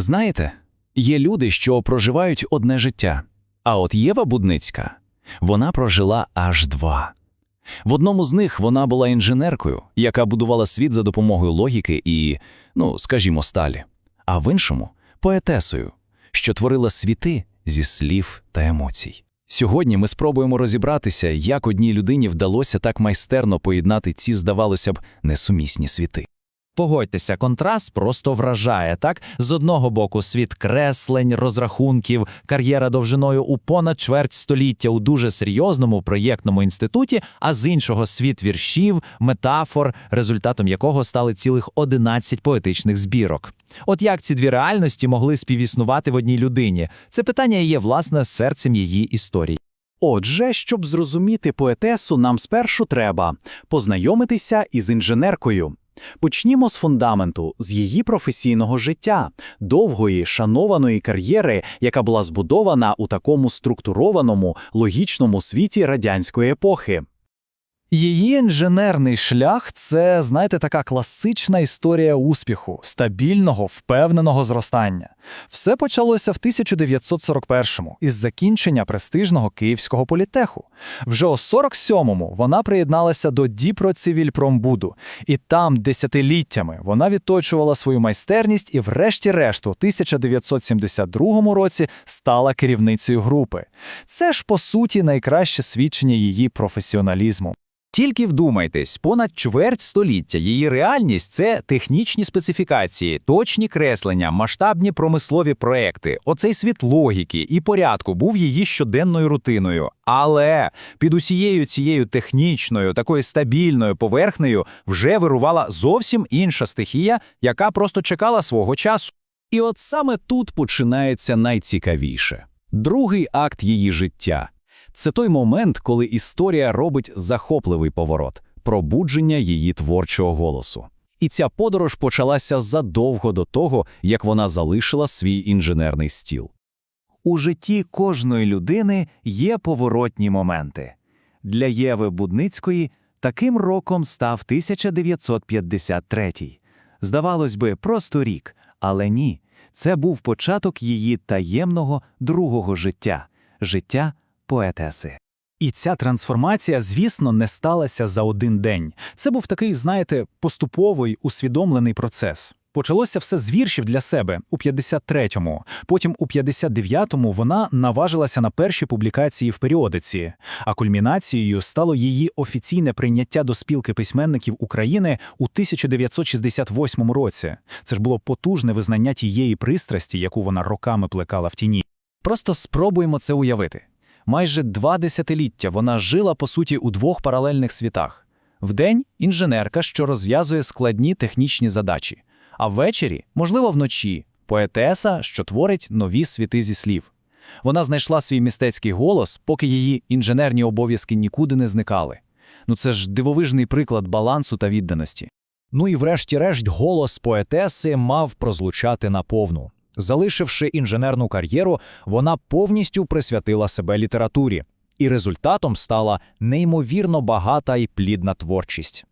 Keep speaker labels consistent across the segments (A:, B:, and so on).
A: Знаєте, є люди, що проживають одне життя, а от Єва Будницька, вона прожила аж два. В одному з них вона була інженеркою, яка будувала світ за допомогою логіки і, ну, скажімо, сталі, а в іншому поетесою, що творила світи зі слів та емоцій. Сьогодні ми спробуємо розібратися, як одній людині вдалося так майстерно поєднати ці, здавалося б, несумісні світи.
B: Погодьтеся, контраст просто вражає, так? З одного боку світ креслень, розрахунків, кар'єра довжиною у понад чверть століття у дуже серйозному проєктному інституті, а з іншого світ віршів, метафор, результатом якого стали цілих 11 поетичних збірок. От як ці дві реальності могли співіснувати в одній людині? Це питання є власне серцем її історії.
C: Отже, щоб зрозуміти поетесу, нам спершу треба познайомитися із інженеркою. Почнімо з фундаменту, з її професійного життя, довгої, шанованої кар'єри, яка була збудована у такому структурованому, логічному світі радянської епохи.
D: Її інженерний шлях це, знаєте, така класична історія успіху, стабільного, впевненого зростання. Все почалося в 1941-му із закінчення престижного київського політеху. Вже у 47-му вона приєдналася до Діпроцивільпромбуду, і там десятиліттями вона відточувала свою майстерність і, врешті-решт, у 1972 році стала керівницею групи. Це ж, по суті, найкраще свідчення її професіоналізму.
B: Тільки вдумайтесь, понад чверть століття її реальність це технічні специфікації, точні креслення, масштабні промислові проекти. Оцей світ логіки і порядку був її щоденною рутиною. Але під усією цією технічною, такою стабільною поверхнею вже вирувала зовсім інша стихія, яка просто чекала свого часу.
A: І от саме тут починається найцікавіше. Другий акт її життя. Це той момент, коли історія робить захопливий поворот, пробудження її творчого голосу. І ця подорож почалася задовго до того, як вона залишила свій інженерний стіл.
D: У житті кожної людини є поворотні моменти. Для Єви Будницької таким роком став 1953. Здавалось би, просто рік, але ні. Це був початок її таємного другого життя життя поетеси. І ця трансформація, звісно, не сталася за один день. Це був такий, знаєте, поступовий усвідомлений процес. Почалося все з віршів для себе у 53-му. Потім у 59-му вона наважилася на перші публікації в періодиці, а кульмінацією стало її офіційне прийняття до спілки письменників України у 1968 році. Це ж було потужне визнання тієї пристрасті, яку вона роками плекала в тіні. Просто спробуємо це уявити. Майже два десятиліття вона жила, по суті, у двох паралельних світах. Вдень інженерка, що розв'язує складні технічні задачі, а ввечері, можливо, вночі, поетеса, що творить нові світи зі слів. Вона знайшла свій мистецький голос, поки її інженерні обов'язки нікуди не зникали. Ну це ж дивовижний приклад балансу та відданості.
B: Ну і врешті-решт голос поетеси мав прозвучати наповну. Залишивши інженерну кар'єру, вона повністю присвятила себе літературі, і результатом стала неймовірно багата і плідна творчість.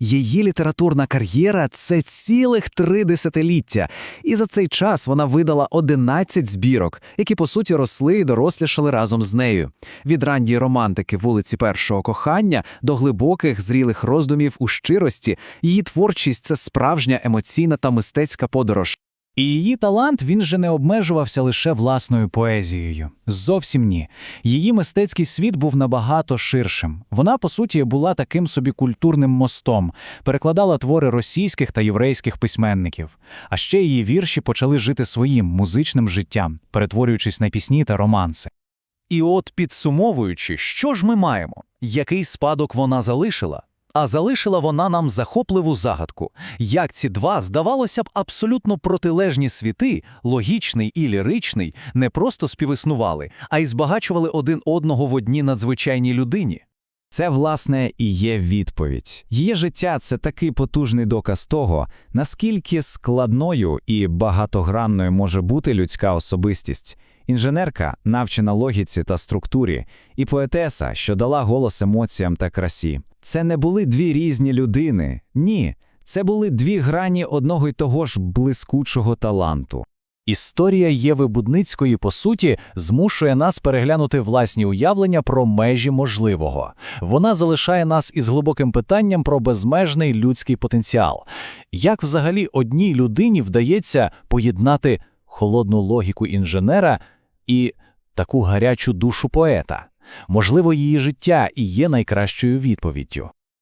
C: Її літературна кар'єра це цілих три десятиліття, і за цей час вона видала 11 збірок, які по суті росли і дорослішали разом з нею. Від ранньої романтики вулиці першого кохання до глибоких зрілих роздумів у щирості, її творчість це справжня емоційна та мистецька подорож.
D: І її талант він же не обмежувався лише власною поезією. Зовсім ні. Її мистецький світ був набагато ширшим. Вона, по суті, була таким собі культурним мостом, перекладала твори російських та єврейських письменників. А ще її вірші почали жити своїм музичним життям, перетворюючись на пісні та романси. І от, підсумовуючи, що ж ми маємо? Який спадок вона залишила? А залишила вона нам захопливу загадку, як ці два, здавалося б, абсолютно протилежні світи, логічний і ліричний, не просто співіснували, а й збагачували один одного в одній надзвичайній людині.
B: Це, власне, і є відповідь. Її життя це такий потужний доказ того, наскільки складною і багатогранною може бути людська особистість. Інженерка, навчена логіці та структурі, і поетеса, що дала голос емоціям та красі. Це не були дві різні людини. Ні, це були дві грані одного й того ж блискучого таланту.
A: Історія Єви Будницької, по суті, змушує нас переглянути власні уявлення про межі можливого. Вона залишає нас із глибоким питанням про безмежний людський потенціал. Як взагалі одній людині вдається поєднати холодну логіку інженера і таку гарячу душу поета? Можливо, її життя і є найкращою відповіддю.